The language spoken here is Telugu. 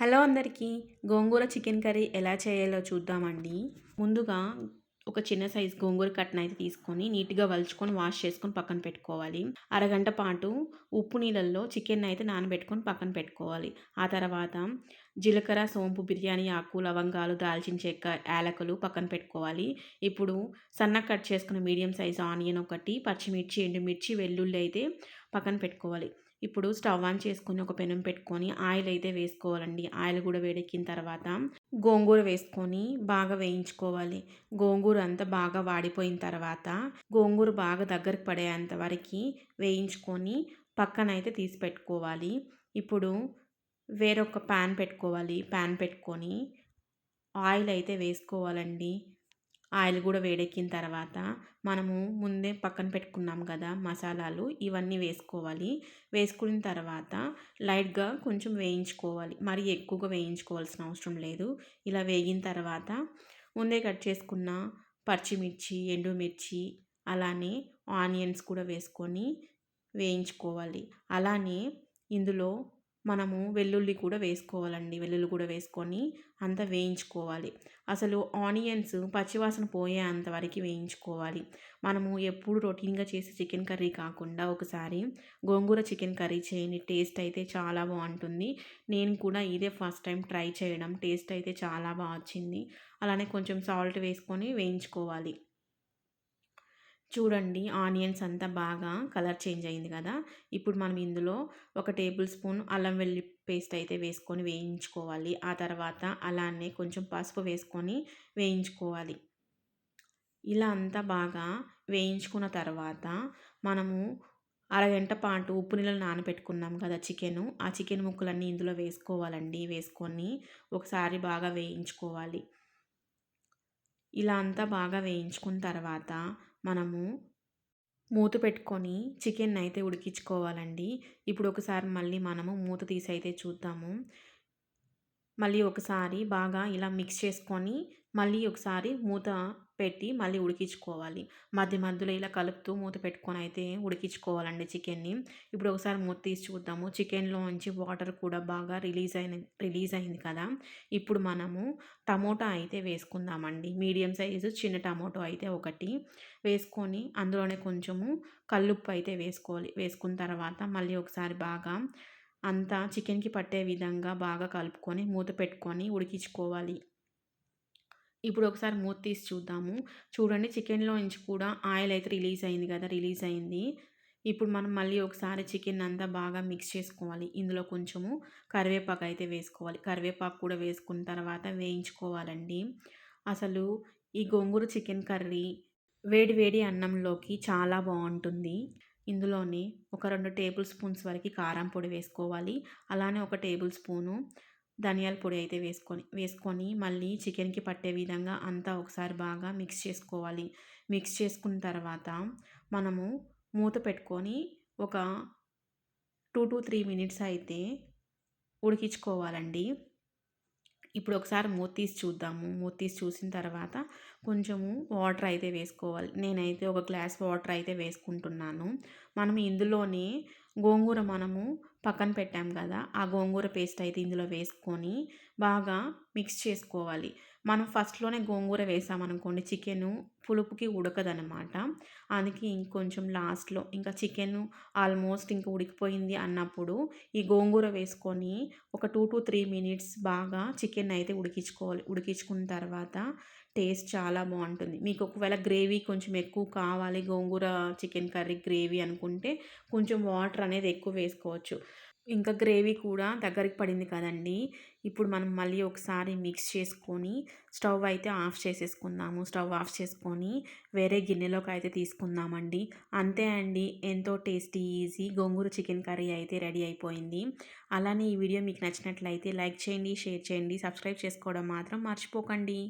హలో అందరికీ గోంగూర చికెన్ కర్రీ ఎలా చేయాలో చూద్దామండి. ముందుగా ఒక చిన్న సైజ్ గోంగూర కట్న అయితే తీసుకొని నీట్గా వలుచుకొని వాష్ చేసుకొని పక్కన పెట్టుకోవాలి. అరగంట పాటు ఉప్పు నీళ్ళల్లో చికెన్ అయితే నానబెట్టుకొని పక్కన పెట్టుకోవాలి. ఆ తర్వాత జీలకర్ర సోంపు బిర్యానీ ఆకు లవంగాలు దాల్చిన చెక్క యాలకులు పక్కన పెట్టుకోవాలి. ఇప్పుడు సన్న కట్ చేసుకున్న మీడియం సైజ్ ఆనియన్ ఒకటి పచ్చిమిర్చి ఎండుమిర్చి వెల్లుల్లి అయితే పక్కన పెట్టుకోవాలి. ఇప్పుడు స్టవ్ ఆన్ చేసుకొని ఒక పెనం పెట్టుకొని ఆయిల్ అయితే వేసుకోవాలండి. ఆయిల్ కూడా వేడెక్కిన తర్వాత గోంగూర వేసుకొని బాగా వేయించుకోవాలి. గోంగూర అంతా బాగా వాడిపోయిన తర్వాత గోంగూర బాగా దగ్గరకు పడేంత వరకు వేయించుకొని పక్కన అయితే తీసి పెట్టుకోవాలి. ఇప్పుడు వేరొక ప్యాన్ పెట్టుకోవాలి. ప్యాన్ పెట్టుకొని ఆయిల్ అయితే వేసుకోవాలండి. ఆయిల్ కూడా వేడెక్కిన తర్వాత మనము ముందే పక్కన పెట్టుకున్నాం కదా మసాలాలు ఇవన్నీ వేసుకోవాలి. వేసుకున్న తర్వాత లైట్గా కొంచెం వేయించుకోవాలి. మరి ఎక్కువగా వేయించుకోవాల్సిన అవసరం లేదు. ఇలా వేగిన తర్వాత ముందే కట్ చేసుకున్న పచ్చిమిర్చి ఎండుమిర్చి అలానే ఆనియన్స్ కూడా వేసుకొని వేయించుకోవాలి. అలానే ఇందులో మనము వెల్లుల్లి కూడా వేసుకోవాలండి. వెల్లుల్లి కూడా వేసుకొని అంతా వేయించుకోవాలి. అసలు ఆనియన్స్ పచ్చివాసన పోయే అంతవరకు వేయించుకోవాలి. మనము ఎప్పుడు రొటీన్గా చేసే చికెన్ కర్రీ కాకుండా ఒకసారి గోంగూర చికెన్ కర్రీ చేయని టేస్ట్ అయితే చాలా బాగుంటుంది. నేను కూడా ఇదే ఫస్ట్ టైం ట్రై చేయడం. టేస్ట్ అయితే చాలా బాగా వచ్చింది. అలానే కొంచెం సాల్ట్ వేసుకొని వేయించుకోవాలి. చూడండి ఆనియన్స్ అంతా బాగా కలర్ చేంజ్ అయింది కదా. ఇప్పుడు మనం ఇందులో ఒక టేబుల్ స్పూన్ అల్లం వెల్లి పేస్ట్ అయితే వేసుకొని వేయించుకోవాలి. ఆ తర్వాత అలానే కొంచెం పసుపు వేసుకొని వేయించుకోవాలి. ఇలా అంతా బాగా వేయించుకున్న తర్వాత మనము అరగంట పాటు ఉప్పు నీళ్ళు నానబెట్టుకున్నాం కదా చికెను. ఆ చికెన్ ముక్కలన్నీ ఇందులో వేసుకోవాలండి. వేసుకొని ఒకసారి బాగా వేయించుకోవాలి. ఇలా అంతా బాగా వేయించుకున్న తర్వాత మనము మూత పెట్టుకొని చికెన్ అయితే ఉడికించుకోవాలండి. ఇప్పుడు ఒకసారి మళ్ళీ మనము మూత తీసి అయితే చూద్దాము. మళ్ళీ ఒకసారి బాగా ఇలా మిక్స్ చేసుకొని మళ్ళీ ఒకసారి మూత పెట్టి మళ్ళీ ఉడికించుకోవాలి. మధ్య మధ్యలో ఇలా కలుపుతూ మూత పెట్టుకొని అయితే ఉడికించుకోవాలండి చికెన్ని. ఇప్పుడు ఒకసారి మూత తీసి చూద్దాము. చికెన్లోంచి వాటర్ కూడా బాగా రిలీజ్ అయిన రిలీజ్ అయింది కదా. ఇప్పుడు మనము టమోటా అయితే వేసుకుందామండి. మీడియం సైజు చిన్న టమోటో అయితే ఒకటి. వేసుకొని అందులోనే కొంచెము కల్లుప్పు అయితే వేసుకోవాలి. వేసుకున్న తర్వాత మళ్ళీ ఒకసారి బాగా అంతా చికెన్కి పట్టే విధంగా బాగా కలుపుకొని మూత పెట్టుకొని ఉడికించుకోవాలి. ఇప్పుడు ఒకసారి మూత తీసి చూద్దాము. చూడండి చికెన్లో నుంచి కూడా ఆయిల్ అయితే రిలీజ్ అయింది కదా రిలీజ్ అయింది. ఇప్పుడు మనం మళ్ళీ ఒకసారి చికెన్ అంతా బాగా మిక్స్ చేసుకోవాలి. ఇందులో కొంచెము కరివేపాకు అయితే వేసుకోవాలి. కరివేపాకు కూడా వేసుకున్న తర్వాత వేయించుకోవాలండి. అసలు ఈ గోంగూర చికెన్ కర్రీ వేడి వేడి అన్నంలోకి చాలా బాగుంటుంది. ఇందులోనే ఒక రెండు టేబుల్ స్పూన్స్ వరకు కారం పొడి వేసుకోవాలి. అలానే ఒక టేబుల్ స్పూను ధనియాల పొడి అయితే వేసుకొని వేసుకొని మళ్ళీ చికెన్కి పట్టే విధంగా అంతా ఒకసారి బాగా మిక్స్ చేసుకోవాలి. మిక్స్ చేసుకున్న తర్వాత మనము మూత పెట్టుకొని ఒక టూ టు త్రీ మినిట్స్ అయితే ఉడికించుకోవాలండి. ఇప్పుడు ఒకసారి మూత తీసి చూద్దాము. మూత తీసి చూసిన తర్వాత కొంచెము వాటర్ అయితే వేసుకోవాలి. నేనైతే ఒక గ్లాస్ వాటర్ అయితే వేసుకుంటున్నాను. మనం ఇందులోనే గోంగూర మనము పక్కన పెట్టాం కదా ఆ గోంగూర పేస్ట్ అయితే ఇందులో వేసుకొని బాగా మిక్స్ చేసుకోవాలి. మనం ఫస్ట్లోనే గోంగూర వేసామనుకోండి చికెను పులుపుకి ఉడకదనమాట అందుకే ఇంకొంచెం లాస్ట్లో ఇంకా చికెన్ ఆల్మోస్ట్ ఇంకా ఉడికిపోయింది అన్నప్పుడు ఈ గోంగూర వేసుకొని ఒక టూ టు త్రీ మినిట్స్ బాగా చికెన్ అయితే ఉడికించుకోవాలి ఉడికించుకున్న తర్వాత టేస్ట్ చాలా బాగుంటుంది. మీకు ఒకవేళ గ్రేవీ కొంచెం ఎక్కువ కావాలి గోంగూర చికెన్ కర్రీ గ్రేవీ అనుకుంటే కొంచెం వాటర్ అనేది ఎక్కువ వేసుకోవచ్చు. ఇంకా గ్రేవీ కూడా దగ్గరికి పడింది కదండి. ఇప్పుడు మనం మళ్ళీ ఒకసారి మిక్స్ చేసుకొని స్టవ్ అయితే ఆఫ్ చేసేసుకుందాము. స్టవ్ ఆఫ్ చేసుకొని వేరే గిన్నెలోకి అయితే తీసుకుందామండి. అంతే అండి. ఎంతో టేస్టీ ఈజీ గోంగూర చికెన్ కర్రీ అయితే రెడీ అయిపోయింది. అలానే ఈ వీడియో మీకు నచ్చినట్లయితే లైక్ చేయండి షేర్ చేయండి సబ్స్క్రైబ్ చేసుకోవడం మాత్రం మర్చిపోకండి.